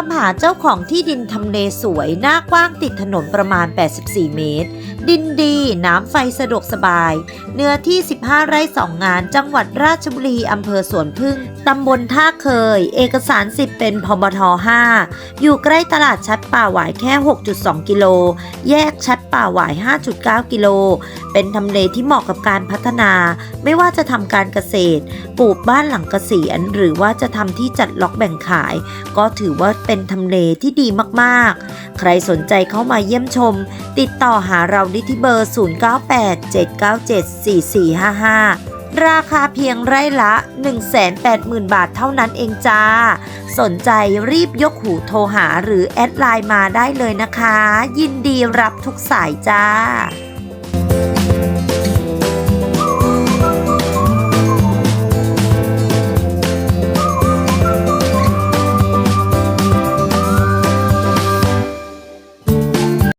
ามหาเจ้าของที่ดินทำเลสวย หน้ากว้างติดถนนประมาณ 84 เมตร ดินดี น้ำไฟสะดวกสบาย เนื้อที่ 15 ไร่ 2 งาน จังหวัดราชบุรีอำเภอสวนพึ่ง ตำบลท่าเคย เอกสารสิทธิ์เป็นพมท 5 อยู่ใกล้ตลาดชัดป่าหวายแค่ 6.2 กิโล แยกชัดป่าหวาย 5.9 กิโล เป็นทำเลที่เหมาะกับการพัฒนา ไม่ว่าจะทำการเกษตร ปลูกบ้านหลังเกษียณ หรือว่าจะทำที่จัดล็อกแบ่งขาย ก็ถือว่าเป็นทำเลที่ดีมากๆ ใครสนใจเข้ามาเยี่ยมชม ติดต่อหาเราได้ที่เบอร์ 0987974455 ราคาเพียงไร่ละ 180,000 บาทเท่านั้นเองจ้า สนใจรีบยกหูโทรหาหรือแอดไลน์มาได้เลยนะคะ ยินดีรับทุกสายจ้า